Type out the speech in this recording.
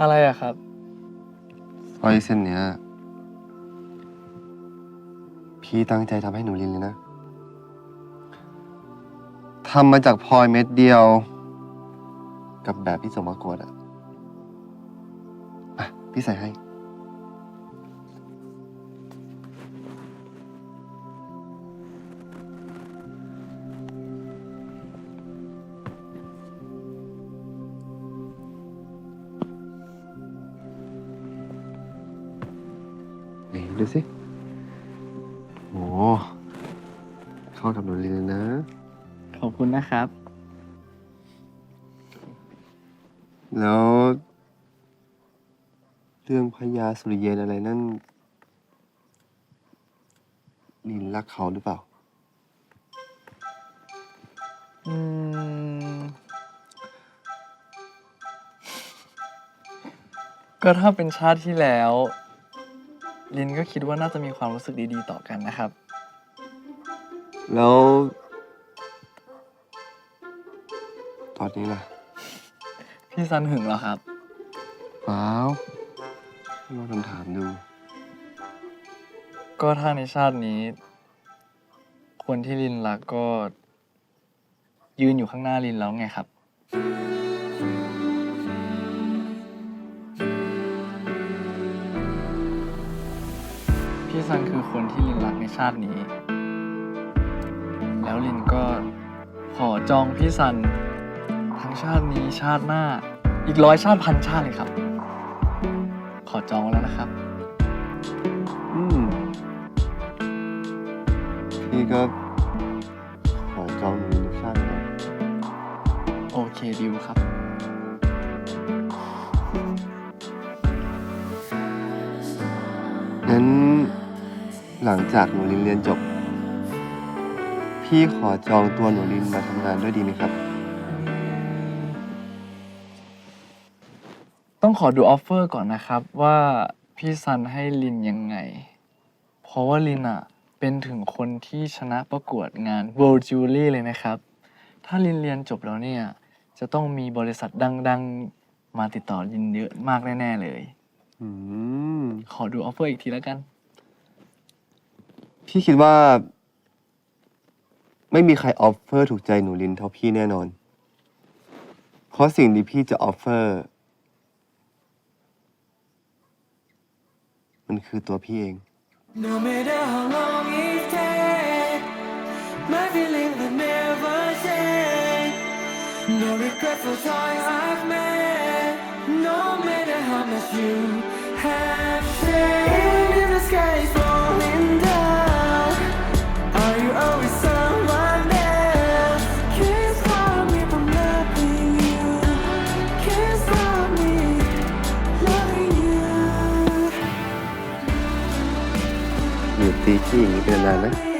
อะไรอะครับ สร้อยเส้นเนี้ย พี่ตั้งใจทำให้หนูลินเลยนะทำมาจากพลอยเม็ดเดียว กับแบบที่ส่งมกวดอะอะ พี่ใส่ให้ ดูสิโอ้เข้ากับหนูลินเลยนะ ขอบคุณนะครับ แล้ว เรื่องพญาสุริเยนอะไรนั่นลินรักเขาหรือเปล่า อืม ก็ถ้าเป็นชาติที่แล้ว ลินก็คิดว่าน่าจะมีความรู้สึกดีๆ ต่อกันนะครับ แล้ว ตอนนี้ล่ะพี่ซันหึงเหรอครับ เปล่าลองคำถามดู ก็ถ้าในชาตินี้ คนที่ลินรักก็ ยืนอยู่ข้างหน้าลินแล้วไงครับ พี่ซันคือคนที่ลินรักในชาตินี้ แล้วลินก็ขอจองพี่ซันทั้งชาตินี้ชาติหน้า อีกร้อยชาติพันชาติเลยครับ ขอจองไว้แล้วนะครับ อืมพี่ก็ขอจองหนูลินอีกชาติหนึงโอเคดิวครับ งั้น หลังจากหนูลินเรียนจบ พี่ขอจองตัวหนูลินมาทำงานด้วยดีไหมครับ ต้องขอดูออฟเฟอร์ก่อนนะครับว่าพี่ซันให้ลินยังไง เพราะว่าลินอะเป็นถึงคนที่ชนะประกวดงาน World Jewelry เลยนะครับ ถ้าลินเรียนจบแล้วเนี่ย จะต้องมีบริษัทดังๆ มาติดต่อลินเยอะมากแน่ ๆ เลย อืม ขอดูออฟเฟอร์อีกทีแล้วกัน พี่คิดว่า ไม่มีใครออฟเฟอร์ถูกใจหนูลินเท่าพี่แน่นอน เพราะสิ่งที่พี่จะออฟเฟอร์ มันคือตัวพี่เอง No matter how long it takes, my feelings will never change. No regret for choice I've made. No matter how much you you. อ